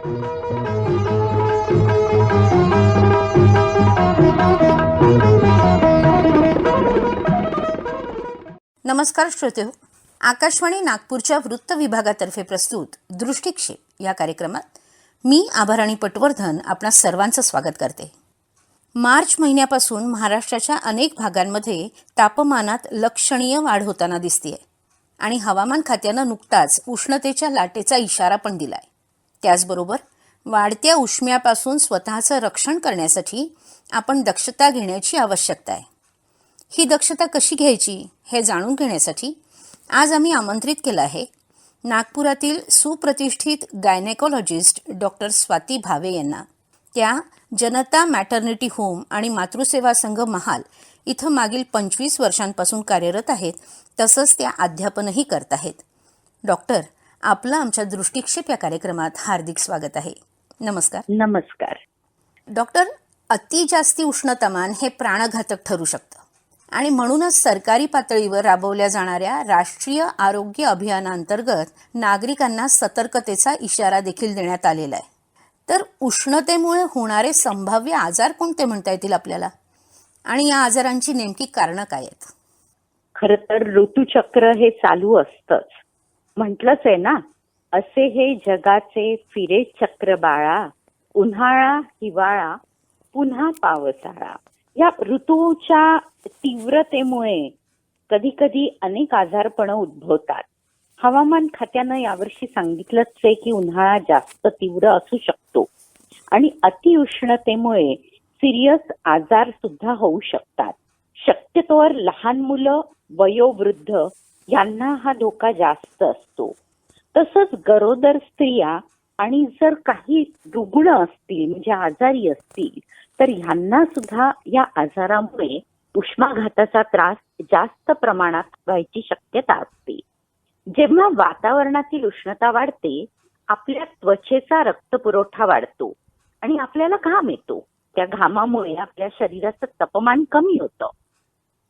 नमस्कार श्रोते हो. आकाशवाणी नागपूरच्या वृत्त विभागातर्फे प्रस्तुत दृष्टिक्षेप या कार्यक्रमात मी आभाराणी पटवर्धन आपणा सर्वांचं स्वागत करते. मार्च महिन्यापासून महाराष्ट्राच्या अनेक भागांमध्ये तापमानात लक्षणीय वाढ होताना दिसतीये आणि हवामान खात्यानं नुकताच उष्णतेच्या लाटेचा इशारा पण दिलाय. त्याचबरोबर वाढत्या उष्म्यापासून स्वतःचं रक्षण करण्यासाठी आपण दक्षता घेण्याची आवश्यकता आहे. ही दक्षता कशी घ्यायची हे जाणून घेण्यासाठी आज आम्ही आमंत्रित केलं आहे नागपुरातील सुप्रतिष्ठित गायनेकॉलॉजिस्ट डॉक्टर स्वाती भावे यांना. त्या जनता मॅटर्निटी होम आणि मातृसेवा संघ महाल इथं मागील पंचवीस वर्षांपासून कार्यरत आहेत तसंच त्या अध्यापनही करत आहेत. डॉक्टर आपलं आमच्या दृष्टिक्षेप या कार्यक्रमात हार्दिक स्वागत आहे. नमस्कार. नमस्कार. डॉक्टर अति जास्ती उष्णतामान हे प्राणघातक ठरू शकतं. आणि म्हणूनच सरकारी पातळीवर राबवल्या जाणाऱ्या राष्ट्रीय आरोग्य अभियानांतर्गत नागरिकांना सतर्कतेचा इशारा देखील देण्यात आलेला आहे. तर उष्णतेमुळे होणारे संभाव्य आजार कोणते म्हणता येतील आपल्याला? आणि या आजारांची नेमकी कारणं काय आहेत? खर तर ऋतुचक्र हे चालू असतच. म्हटलंच आहे ना असे हे जगाचे फिरे चक्र बाळा उन्हाळा हिवाळा पुन्हा पावसाळा. या ऋतूच्या तीव्रतेमुळे कधी कधी अनेक आजारपण उद्भवतात. हवामान खात्यानं यावर्षी सांगितलंच आहे की उन्हाळा जास्त तीव्र असू शकतो आणि अतिउष्णतेमुळे सिरियस आजार सुद्धा होऊ शकतात. शक्यतोवर लहान मुलं वयोवृद्ध यांना हा धोका जास्त असतो. तसंच गरोदर स्त्रिया आणि जर काही रुग्ण असतील म्हणजे आजारी असतील तर ह्यांना सुद्धा या आजारामुळे उष्माघाताचा त्रास जास्त प्रमाणात व्हायची शक्यता असते. जेव्हा वातावरणातील उष्णता वाढते आपल्या त्वचेचा रक्तपुरवठा वाढतो आणि आपल्याला घाम येतो. त्या घामामुळे आपल्या शरीराचं तापमान कमी होतं.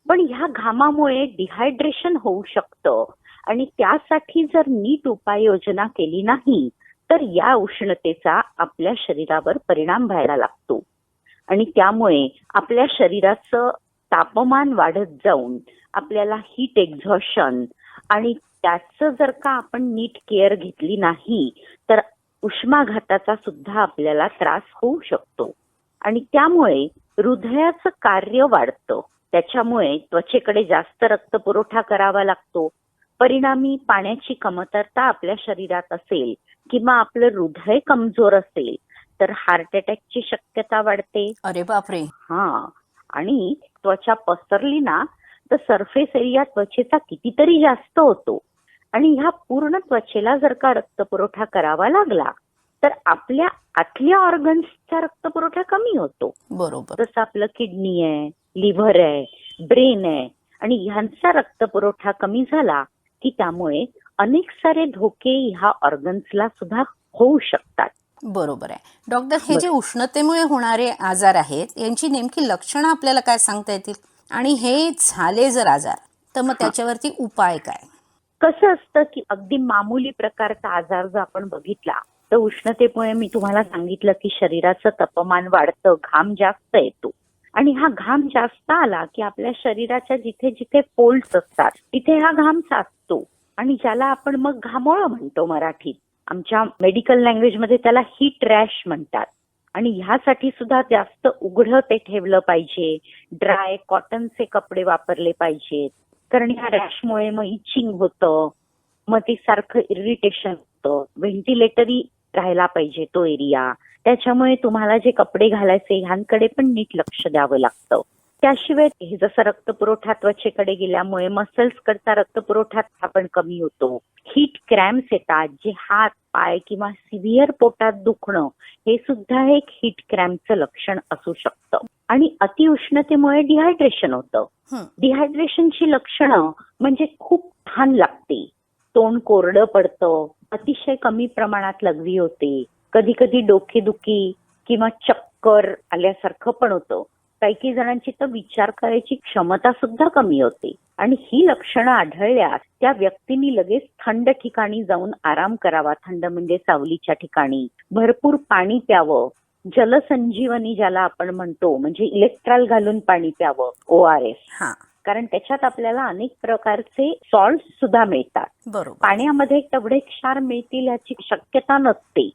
पण ह्या घामामुळे डिहायड्रेशन होऊ शकतं. आणि त्यासाठी जर नीट उपाययोजना केली नाही तर या उष्णतेचा आपल्या शरीरावर परिणाम व्हायला लागतो. आणि त्यामुळे आपल्या शरीराचं तापमान वाढत जाऊन आपल्याला हीट एक्झॉशन आणि त्याचं जर का आपण नीट केअर घेतली नाही तर उष्माघाताचा सुद्धा आपल्याला त्रास होऊ शकतो. आणि त्यामुळे हृदयाचं कार्य वाढतं. त्याच्यामुळे त्वचेकडे जास्त रक्तपुरवठा करावा लागतो. परिणामी पाण्याची कमतरता आपल्या शरीरात असेल किंवा आपलं हृदय कमजोर असेल तर हार्ट अटॅकची शक्यता वाढते. अरे बापरे. हा. आणि त्वचा पसरली ना तर सरफेस एरिया त्वचेचा कितीतरी जास्त होतो. आणि ह्या पूर्ण त्वचेला जर का रक्तपुरवठा करावा लागला तर आपल्या आतल्या ऑर्गन्सचा रक्तपुरवठा कमी होतो. बरोबर. जसं आपलं किडनी आहे लिव्हर आहे ब्रेन आहे आणि ह्यांचा रक्तपुरवठा कमी झाला की त्यामुळे अनेक सारे धोके ह्या ऑर्गन्सला सुद्धा होऊ शकतात. बरोबर आहे. डॉक्टर हे जे उष्णतेमुळे होणारे आजार आहेत यांची नेमकी लक्षणं आपल्याला काय सांगता येतील? आणि हे झाले जर आजार तर मग त्याच्यावरती उपाय काय? कसं असतं की अगदी मामूली प्रकारचा आजार जर आपण बघितला तर उष्णतेमुळे मी तुम्हाला सांगितलं की शरीराचं तापमान वाढतं घाम जास्त येतो. आणि हा घाम जास्त आला की आपल्या शरीराच्या जिथे जिथे फोल्ड असतात तिथे हा घाम साचतो. आणि ज्याला आपण मग घामोळं म्हणतो मराठीत आमच्या मेडिकल लँग्वेजमध्ये त्याला हीट रॅश म्हणतात. आणि ह्यासाठी सुद्धा जास्त उघडं ते ठेवलं पाहिजे ड्राय कॉटनचे कपडे वापरले पाहिजेत. कारण ह्या रॅशमुळे मग इचिंग होतं मग ते सारखं इरिटेशन होतं. व्हेंटिलेटरी राहायला पाहिजे तो एरिया त्याच्यामुळे तुम्हाला जे कपडे घालायचे ह्यांकडे पण नीट लक्ष द्यावं लागतं. त्याशिवाय हे जसं रक्तपुरवठा त्वचेकडे गेल्यामुळे मसल्स कडचा रक्तपुरवठा पण कमी होतो. हीट क्रॅम्स येतात जे हात पाय किंवा सिव्हिअर पोटात दुखणं हे सुद्धा एक हीट क्रॅम्पचं लक्षण असू शकतं. आणि अतिउष्णतेमुळे डिहायड्रेशन होतं. डिहायड्रेशनची लक्षणं म्हणजे खूप तहान लागते. तोंड कोरडं पडतं अतिशय कमी प्रमाणात लघवी होते. कधी कधी डोकेदुखी किंवा चक्कर आल्यासारखं पण होतं. काही काही जणांची तर विचार करायची क्षमता सुद्धा कमी होते. आणि ही लक्षणं आढळल्यास त्या व्यक्तींनी लगेच थंड ठिकाणी जाऊन आराम करावा. थंड म्हणजे सावलीच्या ठिकाणी. भरपूर पाणी प्यावं. जलसंजीवनी ज्याला आपण म्हणतो म्हणजे इलेक्ट्रॉल घालून पाणी प्यावं. ओ आर एस हा. कारण त्याच्यात आपल्याला अनेक प्रकारचे सॉल्ट सुद्धा मिळतात. पाण्यामध्ये तेवढे क्षार मिळतील याची शक्यता नसते.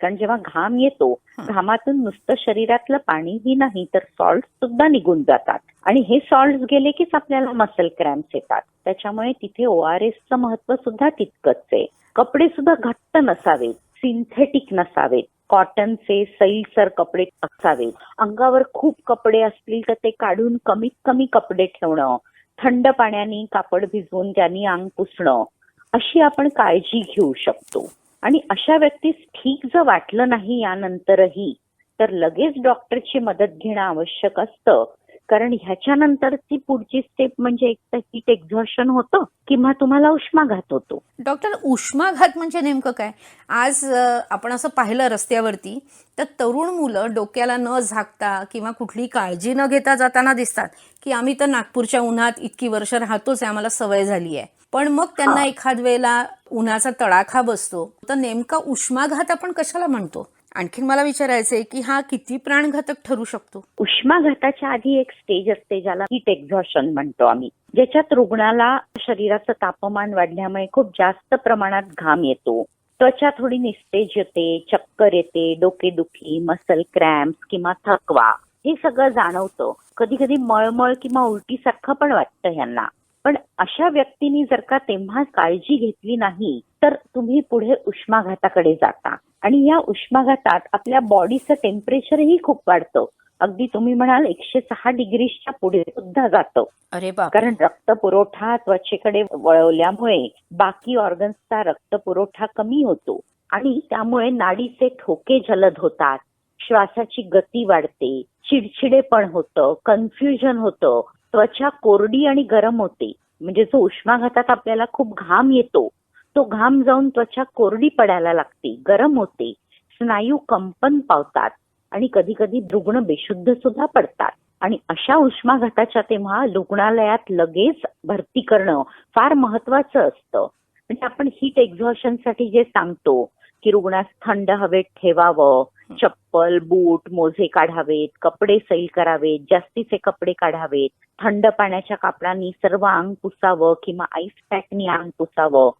कारण जेव्हा घाम येतो. घामातून नुसतं शरीरातलं पाणीही नाही तर सॉल्ट सुद्धा निघून जातात. आणि हे सॉल्ट गेले कीच आपल्याला मसल क्रॅम्प्स येतात. त्याच्यामुळे तिथे ओ आर एसचं महत्त्व सुद्धा तितकंच आहे. कपडे सुद्धा घट्ट नसावेत सिंथेटिक नसावेत. कॉटनचे सैलसर कपडे असावेत अंगावर खूप कपडे असतील तर ते काढून कमीत कमी कपडे ठेवणं. थंड पाण्याने कापड भिजवून त्यांनी अंग पुसणं. अशी आपण काळजी घेऊ शकतो. आणि अशा व्यक्तीस ठीक जर वाटलं नाही यानंतरही तर लगेच डॉक्टरची मदत घेणं आवश्यक असतं. कारण ह्याच्यानंतरची पुढची स्टेप म्हणजे एक तर हीट एक्झॉशन होतं किंवा तुम्हाला उष्माघात होतो. डॉक्टर उष्माघात म्हणजे नेमकं काय? आज आपण असं पाहिलं रस्त्यावरती तर तरुण मुलं डोक्याला न झाकता किंवा कुठली काळजी न घेता जाताना दिसतात की आम्ही तर नागपूरच्या उन्हात इतकी वर्ष राहतोच आहे आम्हाला सवय झाली आहे पण मग त्यांना एखाद वेळेला उन्हाचा तडाखा बसतो. तर नेमका उष्माघात आपण कशाला म्हणतो? आणखीन मला विचारायचंय की हा किती प्राणघातक ठरू शकतो? उष्माघाताच्या आधी एक स्टेज असते ज्याला हीट एक्झॉशन म्हणतो आम्ही. ज्याच्यात रुग्णाला शरीराचं तापमान वाढल्यामुळे खूप जास्त प्रमाणात घाम येतो. त्वचा थोडी निस्तेज येते चक्कर येते डोकेदुखी मसल क्रॅम्प किंवा थकवा. हे सगळं जाणवतं. कधी कधी मळमळ किंवा उलटीसारखं पण वाटतं ह्यांना. पण अशा व्यक्तींनी जर का तेव्हा काळजी घेतली नाही तर तुम्ही पुढे उष्माघाताकडे जाता. आणि या उष्माघातात आपल्या बॉडीचं टेम्परेचरही खूप वाढतं. अगदी तुम्ही म्हणाल एकशे सहा डिग्रीच्या पुढे सुद्धा जातं. अरे कारण रक्त पुरवठा त्वचेकडे वळवल्यामुळे बाकी ऑर्गन्सचा रक्त पुरवठा कमी होतो. आणि त्यामुळे नाडीचे ठोके जलद होतात. श्वासाची गती वाढते. चिडचिडेपण होतं. कन्फ्युजन होतं. त्वचा कोरडी आणि गरम होते. म्हणजे जो उष्माघातात आपल्याला खूप घाम येतो तो घाम जाऊन त्वचा कोरडी पडायला लागते गरम होते. स्नायू कंपन पावतात आणि कधी कधी रुग्ण बेशुद्ध सुद्धा पडतात. आणि अशा उष्माघाताच्या तेव्हा रुग्णालयात लगेच भरती करणं फार महत्वाचं असतं. म्हणजे आपण हीट एक्झॉशनसाठी जे सांगतो की रुग्णास थंड हवेत ठेवावं चप्पल बूट मोजे काढावेत कपडे सैल करावेत जास्तीचे कपडे काढावेत थंड पाण्याच्या कापडाने सर्व अंग पुसावं किंवा आईस पॅकनी अंग पुसावं.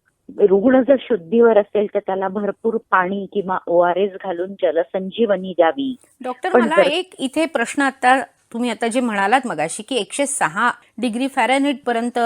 रुग्ण जर शुद्धीवर असेल तर त्याला भरपूर पाणी किंवा ओ आर एस घालून जलसंजीवनी द्यावी. डॉक्टर मला एक इथे प्रश्न आता तुम्ही आता जे म्हणालात मगाशी की एकशे सहा डिग्री फॅरेनहीट पर्यंत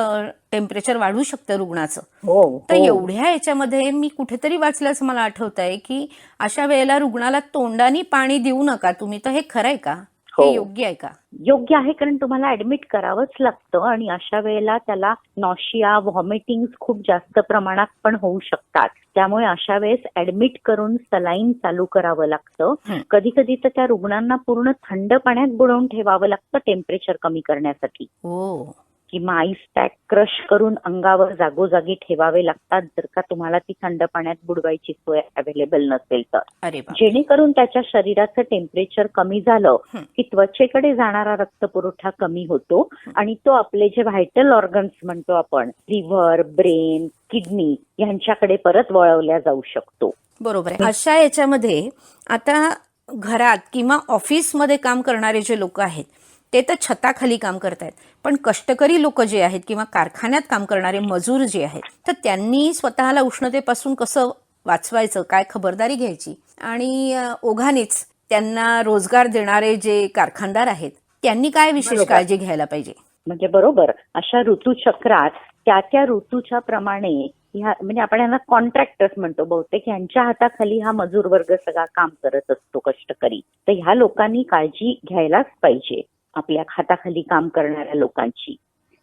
टेम्परेचर वाढू शकतं रुग्णाचं. हो तर एवढ्या याच्यामध्ये मी कुठेतरी वाचल्याचं मला आठवत आहे की अशा वेळेला रुग्णाला तोंडानी पाणी देऊ नका. तुम्ही तर हे खरंय का? हे. हो. योग्य आहे का? योग्य आहे कारण तुम्हाला ऍडमिट करावंच लागतं आणि अशा वेळेला त्याला नॉशिया व्हॉमिटिंग खूप जास्त प्रमाणात पण होऊ शकतात. त्यामुळे अशा वेळेस ऍडमिट करून सलाईन चालू करावं लागतं. कधी कधी तर त्या रुग्णांना पूर्ण थंड पाण्यात बुडवून ठेवावं लागतं टेम्परेचर कमी करण्यासाठी. हो. किंवा आईस पॅक क्रश करून अंगावर जागोजागी ठेवावे लागतात जर का तुम्हाला ती थंड पाण्यात बुडवायची सोय अवेलेबल नसेल तर. जेणेकरून त्याच्या शरीराचं टेम्परेचर कमी झालं. की त्वचेकडे जाणारा रक्तपुरवठा कमी होतो आणि तो आपले जे व्हायटल ऑर्गन्स म्हणतो आपण लिव्हर ब्रेन किडनी यांच्याकडे परत वळवल्या जाऊ शकतो. बरोबर आहे. अशा याच्यामध्ये आता घरात किंवा ऑफिसमध्ये काम करणारे जे लोक आहेत ते तर छताखाली काम करतायत. पण कष्टकरी लोक जे आहेत किंवा कारखान्यात काम करणारे मजूर जे आहेत तर त्यांनी स्वतःला उष्णतेपासून कसं वाचवायचं काय खबरदारी घ्यायची? आणि ओघानेच त्यांना रोजगार देणारे जे कारखानदार आहेत त्यांनी काय विशेष. काळजी घ्यायला पाहिजे? म्हणजे बरोबर. अशा ऋतुचक्रात त्या त्या ऋतूच्या प्रमाणे ह्या म्हणजे आपण यांना कॉन्ट्रॅक्टर्स म्हणतो. बहुतेक यांच्या हाताखाली हा मजूर वर्ग सगळा काम करत असतो कष्टकरी. तर ह्या लोकांनी काळजी घ्यायलाच पाहिजे. आपल्या हाताखाली काम करणाऱ्या लोकांची.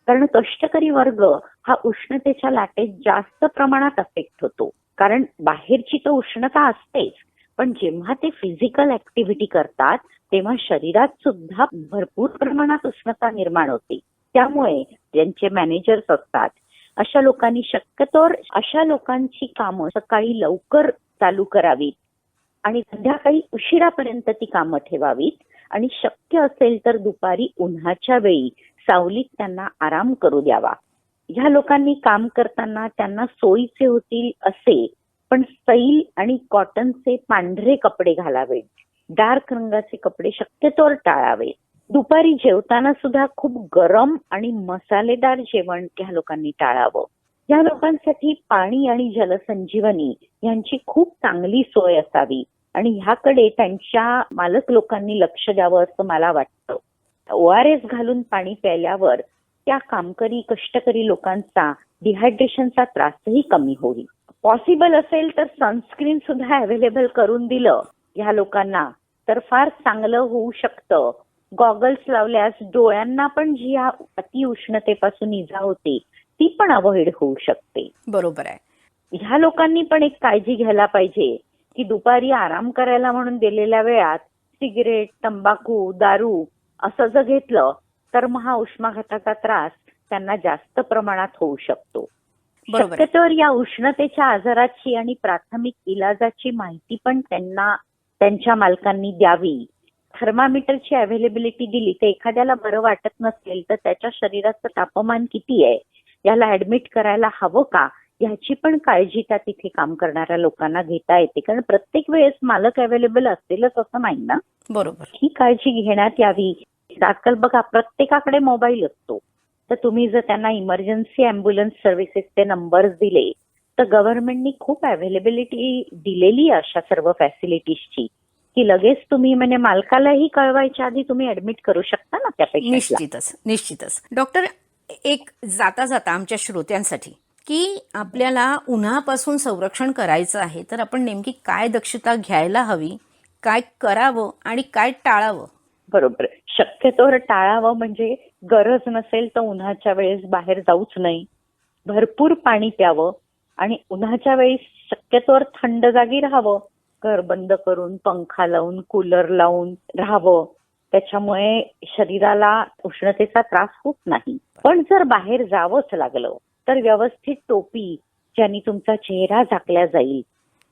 कारण कष्टकरी वर्ग हा उष्णतेच्या लाटेत जास्त प्रमाणात अफेक्ट होतो. कारण बाहेरची तर उष्णता असतेच पण जेव्हा ते फिजिकल ऍक्टिव्हिटी करतात तेव्हा शरीरात सुद्धा भरपूर प्रमाणात उष्णता निर्माण होते. त्यामुळे ज्यांचे मॅनेजर्स असतात अशा लोकांनी शक्यतोवर अशा लोकांची कामं सकाळी लवकर चालू करावीत आणि संध्याकाळी उशिरापर्यंत ती कामं ठेवावीत. आणि शक्य असेल तर दुपारी उन्हाच्या वेळी सावलीत त्यांना आराम करू द्यावा. ह्या लोकांनी काम करताना त्यांना सोयीचे होतील असे पण सैल आणि कॉटनचे पांढरे कपडे घालावे डार्क रंगाचे कपडे शक्यतोवर टाळावे दुपारी जेवताना सुद्धा खूप गरम आणि मसालेदार जेवण ह्या लोकांनी टाळावं. या लोकांसाठी पाणी आणि जलसंजीवनी यांची खूप चांगली सोय असावी. आणि ह्याकडे त्यांच्या मालक लोकांनी लक्ष द्यावं असं मला वाटतं. ओ आर एस घालून पाणी प्यायल्यावर त्या कामकरी कष्टकरी लोकांचा डिहायड्रेशनचा त्रासही कमी होईल. पॉसिबल असेल तर सनस्क्रीन सुद्धा अवेलेबल करून दिलं ह्या लोकांना तर फार चांगलं होऊ शकतं. गॉगल्स लावल्यास डोळ्यांना पण जी या अतिउष्णतेपासून इजा होते ती पण अवॉइड होऊ शकते. बरोबर आहे. ह्या लोकांनी पण एक काळजी घ्यायला पाहिजे. की दुपारी आराम करायला म्हणून दिलेल्या वेळात सिगरेट तंबाखू दारू असं जर घेतलं तर मग हा उष्माघाताचा त्रास त्यांना जास्त प्रमाणात होऊ शकतो. शक्यतोवर या उष्णतेच्या आजाराची आणि प्राथमिक इलाजाची माहिती पण त्यांना त्यांच्या मालकांनी द्यावी. थर्मामीटरची अवेलेबिलिटी दिली तर एखाद्याला बरं वाटत नसेल तर त्याच्या शरीराचं तापमान किती आहे? याला ऍडमिट करायला हवं का? ह्याची पण काळजी त्या तिथे काम करणाऱ्या लोकांना घेता येते. कारण प्रत्येक वेळेस मालक अवेलेबल असतीलच असं नाही ना? बरोबर. ही काळजी घेण्यात यावी. आजकाल बघा प्रत्येकाकडे मोबाईल असतो. तर तुम्ही जर त्यांना इमर्जन्सी अँब्युलन्स सर्व्हिसेसचे नंबर्स दिले तर गव्हर्नमेंटनी खूप अवेलेबिलिटी दिलेली आहे अशा सर्व फॅसिलिटीजची की लगेच तुम्ही म्हणजे मालकालाही कळवायच्या आधी तुम्ही ऍडमिट करू शकता ना त्या पेशंटला निश्चितच निश्चितच. डॉक्टर एक जाता जाता आमच्या श्रोत्यांसाठी की आपल्याला उन्हापासून संरक्षण करायचं आहे तर आपण नेमकी काय दक्षता घ्यायला हवी काय करावं आणि काय टाळावं? बरोबर. शक्यतोवर टाळावं म्हणजे गरज नसेल तर उन्हाच्या वेळेस बाहेर जाऊच नाही. भरपूर पाणी प्यावं आणि उन्हाच्या वेळेस शक्यतोवर थंड जागी राहावं. घर बंद करून पंखा लावून कूलर लावून राहावं. त्याच्यामुळे शरीराला उष्णतेचा त्रास होत नाही. पण जर बाहेर जावंच लागलं तर व्यवस्थित टोपी ज्यानी तुमचा चेहरा झाकला जाईल.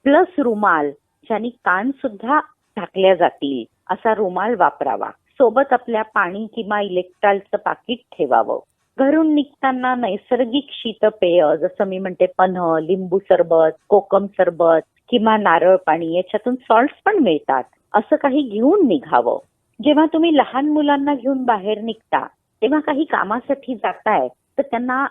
प्लस रुमाल ज्यानी कान सुद्धा झाकल्या जातील असा रुमाल वापरावा. सोबत आपल्या पाणी किंवा इलेक्ट्रॉलचं पाकिट ठेवावं. घरून निघताना नैसर्गिक शीतपेय जसं मी म्हणते पन्ह लिंबू सरबत कोकम सरबत किंवा नारळ पाणी याच्यातून सॉल्ट पण मिळतात. असं काही घेऊन निघावं. जेव्हा तुम्ही लहान मुलांना घेऊन बाहेर निघता तेव्हा काही कामासाठी जाताय तर त्यांना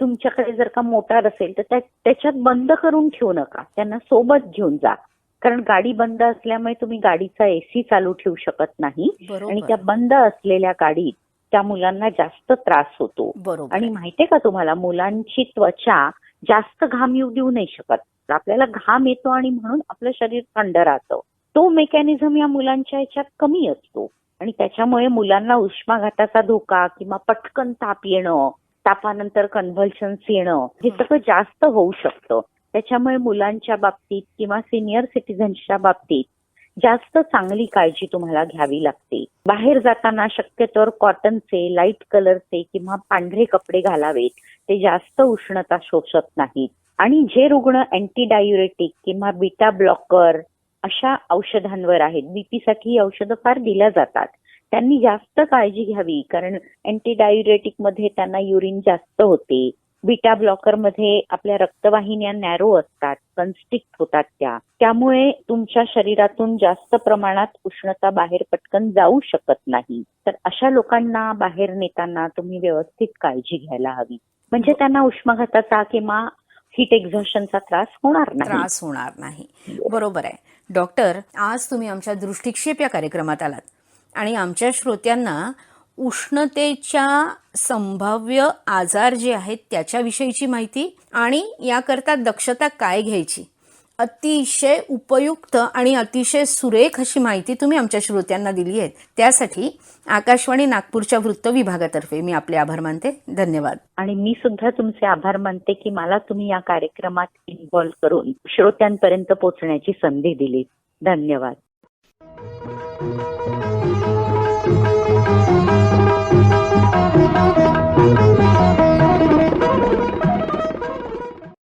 तुमच्याकडे जर का मोटार असेल तर त्या- त्याच्यात बंद करून ठेवू नका. त्यांना सोबत घेऊन जा. कारण गाडी बंद असल्यामुळे तुम्ही गाडीचा एसी चालू ठेवू शकत नाही. आणि त्या बंद असलेल्या गाडीत त्या मुलांना जास्त त्रास होतो. आणि. माहितीये का तुम्हाला मुलांची त्वचा जास्त घाम येऊ देऊ नाही शकत. आपल्याला घाम येतो आणि म्हणून आपलं शरीर थंड राहतं. तो मेकॅनिझम या मुलांच्या याच्यात कमी असतो. आणि त्याच्यामुळे मुलांना उष्माघाताचा धोका किंवा पटकन ताप येणं तापानंतर कन्व्हल्शन्स येणं हे सगळं जास्त होऊ शकतं. त्याच्यामुळे मुलांच्या बाबतीत किंवा सिनियर सिटीझन्सच्या बाबतीत जास्त चांगली काळजी तुम्हाला घ्यावी लागते. बाहेर जाताना शक्यतोवर कॉटनचे लाइट कलरचे किंवा पांढरे कपडे घालावेत. ते जास्त उष्णता शोषत नाहीत. आणि जे रुग्ण अँटी डायुरेटिक किंवा बीटा ब्लॉकर अशा औषधांवर आहेत बीपी साठी ही औषधं फार दिल्या जातात. त्यांनी जास्त काळजी घ्यावी कारण अँटी डायुरेटिकमध्ये त्यांना युरिन जास्त होते. बीटा ब्लॉकरमध्ये आपल्या रक्तवाहिन्या नॅरो असतात कन्स्ट्रिक्ट होतात त्या. त्यामुळे तुमच्या शरीरातून जास्त प्रमाणात उष्णता बाहेर पटकन जाऊ शकत नाही. तर अशा लोकांना बाहेर नेताना तुम्ही व्यवस्थित काळजी घ्यायला हवी. म्हणजे त्यांना उष्माघाताचा किंवा हीट एक्झॉशनचा त्रास होणार नाही. त्रास होणार नाही. बरोबर आहे. डॉक्टर आज तुम्ही आमच्या दृष्टिक्षेप या कार्यक्रमात आलात. आणि आमच्या श्रोत्यांना उष्णतेच्या संभाव्य आजार जे आहेत त्याच्याविषयीची माहिती आणि याकरता दक्षता काय घ्यायची अतिशय उपयुक्त आणि अतिशय सुरेख अशी माहिती तुम्ही आमच्या श्रोत्यांना दिली आहे. त्यासाठी आकाशवाणी नागपूरच्या वृत्त विभागातर्फे मी आपले आभार मानते. धन्यवाद. आणि मी सुद्धा तुमचे आभार मानते की मला तुम्ही या कार्यक्रमात इन्व्हॉल्व्ह करून श्रोत्यांपर्यंत पोहोचण्याची संधी दिली. धन्यवाद.